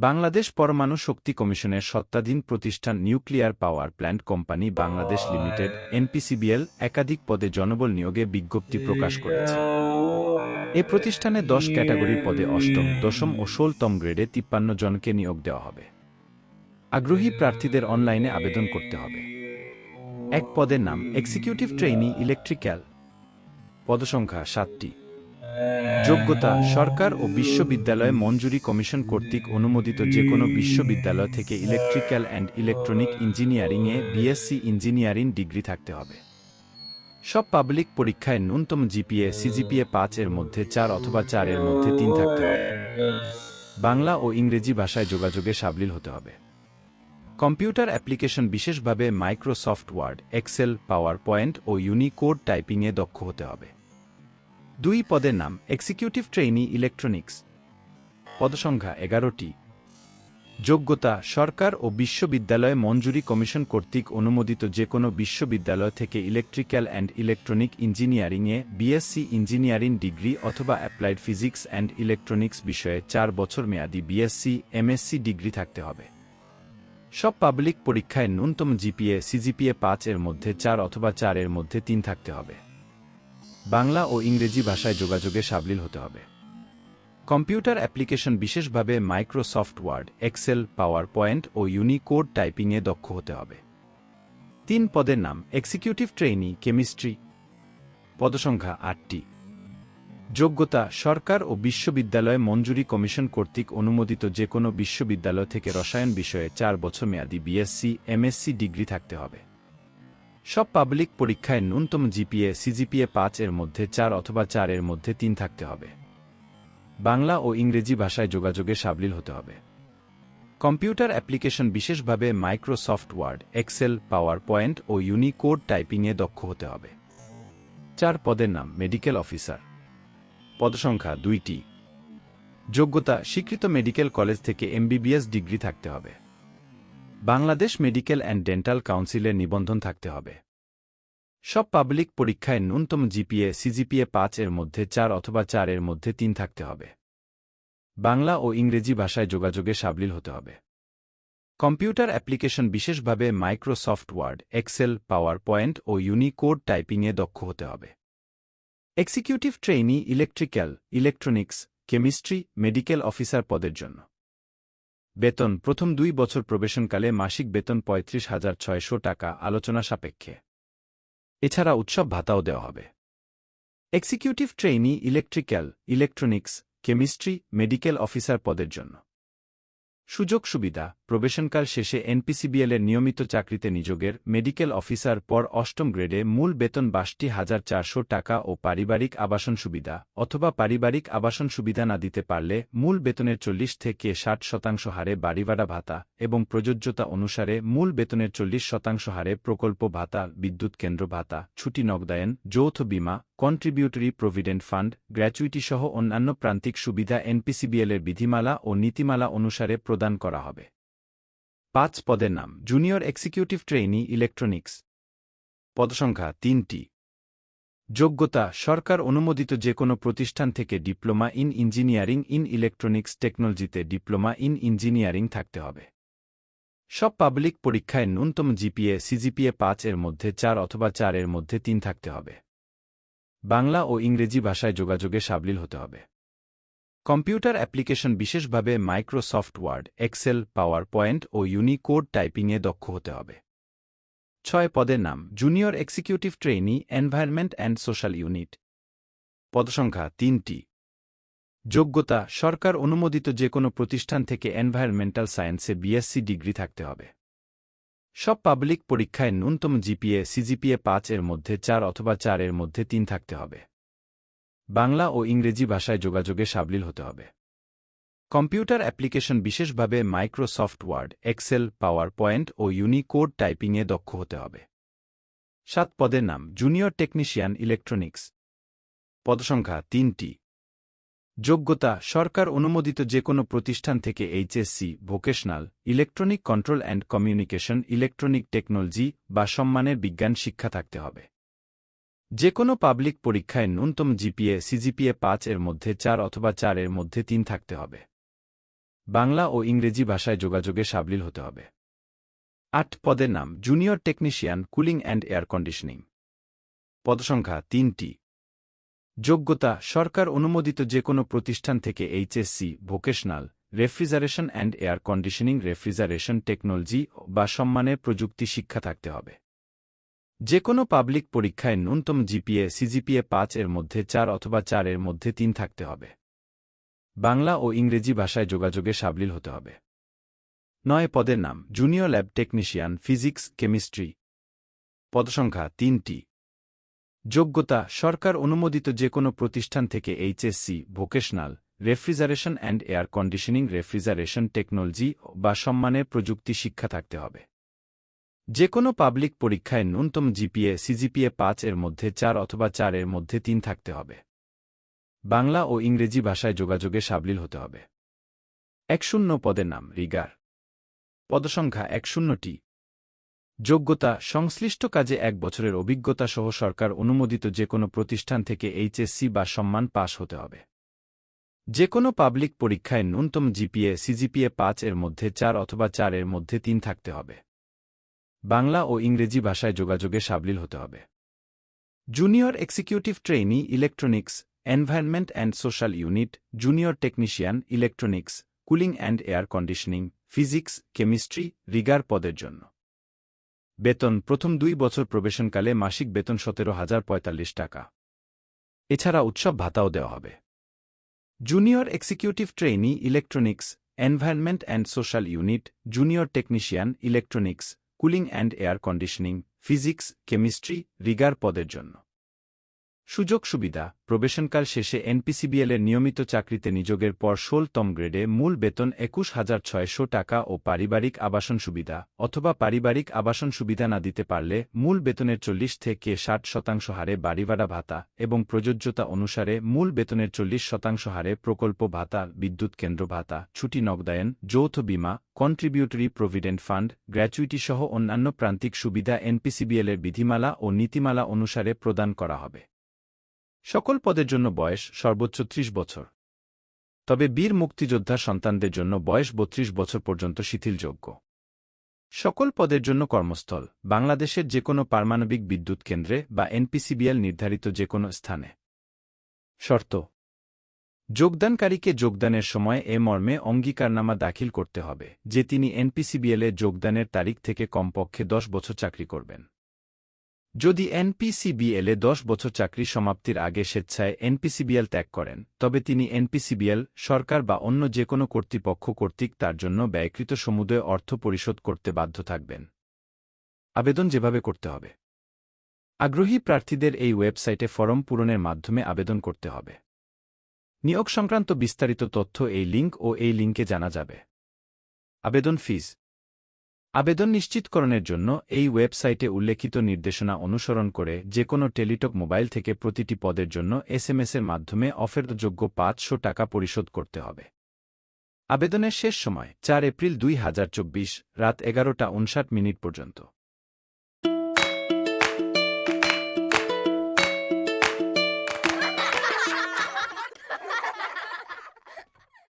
বাংলাদেশ পরমাণু শক্তি কমিশনের সত্ত্বাধীন প্রতিষ্ঠান nuclear power plant company Bangladesh limited, NPCBL, একাধিক পদে জনবল নিয়োগে বিজ্ঞপ্তি প্রকাশ করেছে। এ প্রতিষ্ঠানে দশ ক্যাটাগরির পদে অষ্টম, দশম ও ষোলতম গ্রেডে তিপ্পান্ন জনকে নিয়োগ দেওয়া হবে। আগ্রহী প্রার্থীদের অনলাইনে আবেদন করতে হবে। এক পদের নাম, এক্সিকিউটিভ ট্রেইনি ইলেকট্রিক্যাল। পদসংখ্যা সাতটি। যোগ্যতা, সরকার ও বিশ্ববিদ্যালয় মঞ্জুরি কমিশন কর্তৃক অনুমোদিত যে কোনো বিশ্ববিদ্যালয় থেকে ইলেকট্রিক্যাল অ্যান্ড ইলেকট্রনিক ইঞ্জিনিয়ারিংয়ে বিএসসি ইঞ্জিনিয়ারিং ডিগ্রি থাকতে হবে। সব পাবলিক পরীক্ষায় ন্যূনতম জিপিএ, সিজিপিএ পাঁচ এর মধ্যে চার অথবা চার এর মধ্যে তিন থাকতে হবে। বাংলা ও ইংরেজি ভাষায় যোগাযোগে সাবলীল হতে হবে। কম্পিউটার অ্যাপ্লিকেশন বিশেষভাবে Microsoft Word, Excel PowerPoint ও ইউনিকোড টাইপিংয়ে দক্ষ হতে হবে। দুই পদের নাম এক্সিকিউটিভ ট্রেইনি ইলেকট্রনিক্স পদসংখ্যা এগারোটি। যোগ্যতা সরকার ও বিশ্ববিদ্যালয় মঞ্জুরি কমিশন কর্তৃক অনুমোদিত যে কোনো বিশ্ববিদ্যালয় থেকে ইলেকট্রিক্যাল অ্যান্ড ইলেকট্রনিক ইঞ্জিনিয়ারিংয়ে বিএসসি ইঞ্জিনিয়ারিং ডিগ্রি অথবা অ্যাপ্লাইড ফিজিক্স অ্যান্ড ইলেকট্রনিক্স বিষয়ে চার বছর মেয়াদী বিএসসি এমএসসি ডিগ্রি থাকতে হবে। সব পাবলিক পরীক্ষায় ন্যূনতম জিপিএ সিজিপিএ পাঁচ এর মধ্যে চার অথবা চার এর মধ্যে তিন থাকতে হবে। বাংলা ও ইংরেজি ভাষায় যোগাযোগে সাবলীল হতে হবে। কম্পিউটার অ্যাপ্লিকেশন বিশেষভাবে Microsoft Word, Excel PowerPoint ও ইউনিকোড টাইপিংয়ে দক্ষ হতে হবে। তিন পদের নাম, এক্সিকিউটিভ ট্রেইনি, কেমিস্ট্রি, পদসংখ্যা আটটি। যোগ্যতা, সরকার ও বিশ্ববিদ্যালয় মঞ্জুরি কমিশন কর্তৃক অনুমোদিত যে কোনো বিশ্ববিদ্যালয় থেকে রসায়ন বিষয়ে চার বছর মেয়াদী বিএসসি, এমএসসি ডিগ্রি থাকতে হবে। সব পাবলিক পরীক্ষায় ন্যূনতম জিপিএ, সিজিপিএ পাঁচ এর মধ্যে চার অথবা চার এর মধ্যে তিন থাকতে হবে। বাংলা ও ইংরেজি ভাষায় যোগাযোগে সাবলীল হতে হবে। কম্পিউটার অ্যাপ্লিকেশন বিশেষভাবে Microsoft Word, Excel PowerPoint ও ইউনিকোড টাইপিংয়ে দক্ষ হতে হবে। চার পদের নাম, মেডিকেল অফিসার। পদসংখ্যা দুইটি। যোগ্যতা, স্বীকৃত মেডিকেল কলেজ থেকে এমবিবিএস ডিগ্রি থাকতে হবে। বাংলাদেশ মেডিকেল অ্যান্ড ডেন্টাল কাউন্সিলের নিবন্ধন থাকতে হবে। সব পাবলিক পরীক্ষায় ন্যূনতম জিপিএ, সিজিপিএ পাঁচ এর মধ্যে চার অথবা চার এর মধ্যে তিন থাকতে হবে। বাংলা ও ইংরেজি ভাষায় যোগাযোগে সাবলীল হতে হবে। কম্পিউটার অ্যাপ্লিকেশন বিশেষভাবে Microsoft Word, Excel PowerPoint ও ইউনিকোড টাইপিংয়ে দক্ষ হতে হবে। Executive trainee electrical, electronics, chemistry, medical officer পদের জন্য। বেতন, প্রথম দুই বছর প্রবেশনকালে মাসিক বেতন পঁয়ত্রিশ হাজার ছয়শো টাকা, আলোচনা সাপেক্ষে। এছাড়া উৎসব ভাতাও দেওয়া হবে। Executive trainee electrical electronics chemistry medical officer পদের জন্য। সুযোগ সুবিধা, প্রবেশনকাল শেষে এনপিসিবিএল এর নিয়মিত চাকরিতে নিযোগের মেডিকেল অফিসার পর অষ্টম গ্রেডে মূল বেতন বাষট্টি হাজার চারশো টাকা ও পারিবারিক আবাসন সুবিধা অথবা পারিবারিক আবাসন সুবিধা না দিতে পারলে মূল বেতনের চল্লিশ থেকে ষাট শতাংশ হারে বাড়িভাড়া ভাতা এবং প্রযোজ্যতা অনুসারে মূল বেতনের চল্লিশ শতাংশ হারে প্রকল্প ভাতা, বিদ্যুৎ কেন্দ্র ভাতা, ছুটি নগদায়ন, যৌথ বিমা কন্ট্রিবিউটরি প্রভিডেন্ট ফান্ড গ্র্যাচুইটি সহ অন্যান্য প্রান্তিক সুবিধা এনপিসিবিএল এর বিধিমালা ও নীতিমালা অনুসারে প্রদান করা হবে। পাঁচ পদের নাম। Junior executive trainee electronics. পদসংখ্যা তিনটি। যোগ্যতা, সরকার অনুমোদিত যে কোনো প্রতিষ্ঠান থেকে diploma in engineering in electronics টেকনোলজিতে ডিপ্লোমা ইন ইঞ্জিনিয়ারিং থাকতে হবে। সব পাবলিক পরীক্ষায় ন্যূনতম জিপিএ, সিজিপিএ পাঁচ এর মধ্যে চার অথবা চার এর মধ্যে তিন থাকতে হবে। বাংলা ও ইংরেজি ভাষায় যোগাযোগে সাবলীল হতে হবে। কম্পিউটার অ্যাপ্লিকেশন বিশেষভাবে Microsoft Word, Excel PowerPoint ও ইউনিকোড টাইপিংয়ে দক্ষ হতে হবে। ছয় পদের নাম, junior executive trainee, environment and social unit. পদসংখ্যা তিনটি। যোগ্যতা, সরকার অনুমোদিত যে কোনো প্রতিষ্ঠান থেকে এনভায়রনমেন্টাল সায়েন্সে বিএসসি ডিগ্রি থাকতে হবে। সব পাবলিক পরীক্ষায় ন্যূনতম জিপিএ, সিজিপিএ পাঁচ এর মধ্যে চার অথবা চার এর মধ্যে তিন থাকতে হবে। বাংলা ও ইংরেজি ভাষায় যোগাযোগে সাবলীল হতে হবে। কম্পিউটার অ্যাপ্লিকেশন বিশেষভাবে Microsoft Word, Excel PowerPoint ও ইউনিকোড টাইপিংয়ে দক্ষ হতে হবে। সাত পদের নাম, জুনিয়র টেকনিশিয়ান ইলেকট্রনিক্স। পদসংখ্যা তিনটি। যোগ্যতা, সরকার অনুমোদিত যে কোনো প্রতিষ্ঠান থেকে HSC, vocational, electronic control and communication, electronic technology বা সম্মানের বিজ্ঞান শিক্ষা থাকতে হবে। যে কোনো পাবলিক পরীক্ষায় ন্যূনতম জিপিএ, সিজিপিএ পাঁচ এর মধ্যে চার অথবা চার এর মধ্যে তিন থাকতে হবে। বাংলা ও ইংরেজি ভাষায় যোগাযোগে সাবলীল হতে হবে। আট পদের নাম, junior technician, cooling and air conditioning. পদসংখ্যা তিনটি। যোগ্যতা, সরকার অনুমোদিত যে কোনো প্রতিষ্ঠান থেকে HSC, vocational, refrigeration and air conditioning, refrigeration technology বা সম্মানের প্রযুক্তি শিক্ষা থাকতে হবে। যে কোনো পাবলিক পরীক্ষায় ন্যূনতম জিপিএ, সিজিপিএ পাঁচ এর মধ্যে চার অথবা চার এর মধ্যে তিন থাকতে হবে। বাংলা ও ইংরেজি ভাষায় যোগাযোগে সাবলীল হতে হবে। নয়, পদের নাম। Junior lab technician, physics, chemistry. পদসংখ্যা তিনটি। যোগ্যতা। সরকার অনুমোদিত যে কোনো প্রতিষ্ঠান থেকে HSC, vocational, refrigeration and air conditioning, refrigeration technology বা সম্মানের প্রযুক্তি শিক্ষা থাকতে হবে। যে কোনো পাবলিক পরীক্ষায় ন্যূনতম জিপিএ, সিজিপিএ পাঁচ এর মধ্যে চার অথবা চার এর মধ্যে তিন থাকতে হবে। বাংলা ও ইংরেজি ভাষায় যোগাযোগে সাবলীল হতে হবে। এক শূন্য পদের নাম রিগার। পদসংখ্যা এক শূন্যটি যোগ্যতা, সংশ্লিষ্ট কাজে এক বছরের অভিজ্ঞতা সহ সরকার অনুমোদিত যে কোনো প্রতিষ্ঠান থেকে এইচএসসি বা সম্মান পাশ হতে হবে। যে কোনো পাবলিক পরীক্ষায় ন্যূনতম জিপিএ, সিজিপিএ পাঁচ এর মধ্যে চার অথবা চার এর মধ্যে তিন থাকতে হবে। বাংলা ও ইংরেজি ভাষায় যোগাযোগে সাবলীল হতে হবে। Junior executive trainee electronics environment and social unit, junior technician electronics, cooling and air conditioning, physics, chemistry, rigger পদের জন্য। বেতন, প্রথম দুই বছর প্রবেশনকালে মাসিক বেতন সতেরো হাজার পঁয়তাল্লিশ টাকা। এছাড়া উৎসব ভাতাও দেওয়া হবে। Junior executive trainee electronics, environment and social unit, junior technician electronics cooling and air conditioning physics chemistry rigger পদের জন্য। সুযোগ সুবিধা, প্রবেশনকাল শেষে এনপিসিবিএল এর নিয়মিত চাকরিতে নিযোগের পর ষোলতম গ্রেডে মূল বেতন একুশ হাজার ছয়শো টাকা ও পারিবারিক আবাসন সুবিধা অথবা পারিবারিক আবাসন সুবিধা না দিতে পারলে মূল বেতনের চল্লিশ থেকে ষাট শতাংশ হারে বাড়িভাড়া ভাতা এবং প্রযোজ্যতা অনুসারে মূল বেতনের চল্লিশ শতাংশ হারে প্রকল্প ভাতা, বিদ্যুৎ কেন্দ্র ভাতা, ছুটি নগদায়ন, যৌথ বিমা কন্ট্রিবিউটরি প্রভিডেন্ট ফান্ড গ্র্যাচুইটি সহ অন্যান্য প্রান্তিক সুবিধা এনপিসিবিএল এর বিধিমালা ও নীতিমালা অনুসারে প্রদান করা হবে। সকল পদের জন্য বয়স সর্বোচ্চ ত্রিশ বছর। তবে বীর মুক্তিযোদ্ধার সন্তানদের জন্য বয়স বত্রিশ বছর পর্যন্ত শিথিলযোগ্য। সকল পদের জন্য কর্মস্থল, বাংলাদেশের যে কোনো পারমাণবিক বিদ্যুৎ কেন্দ্রে বা এনপিসিবিএল নির্ধারিত যে কোনো স্থানে। শর্ত, যোগদানকারীকে যোগদানের সময় এ মর্মে অঙ্গীকারনামা দাখিল করতে হবে, যে তিনি এনপিসিবিএলে যোগদানের তারিখ থেকে কমপক্ষে দশ বছর চাকরি করবেন। যদি এনপিসিবিএলে দশ বছর চাকরি সমাপ্তির আগে স্বেচ্ছায় এনপিসিবিএল ত্যাগ করেন, তবে তিনি এনপিসিবিএল, সরকার বা অন্য যে কোনো কর্তৃপক্ষ কর্তৃক তার জন্য ব্যয়কৃত সমুদয় অর্থ পরিশোধ করতে বাধ্য থাকবেন। আবেদন যেভাবে করতে হবে। আগ্রহী প্রার্থীদের এই ওয়েবসাইটে ফরম পূরণের মাধ্যমে আবেদন করতে হবে। নিয়োগ সংক্রান্ত বিস্তারিত তথ্য এই লিঙ্ক ও এই লিঙ্কে জানা যাবে। আবেদন ফিজ আবেদন নিশ্চিতকরণের জন্য এই ওয়েবসাইটে উল্লেখিত নির্দেশনা অনুসরণ করে যে কোনো টেলিটক মোবাইল থেকে প্রতিটি পদের জন্য এস এসএমএসের মাধ্যমে অফেরযোগ্য পাঁচশো টাকা পরিশোধ করতে হবে। আবেদনের শেষ সময়, চার এপ্রিল দুই হাজার চব্বিশ, রাত এগারোটা উনষাট মিনিট পর্যন্ত।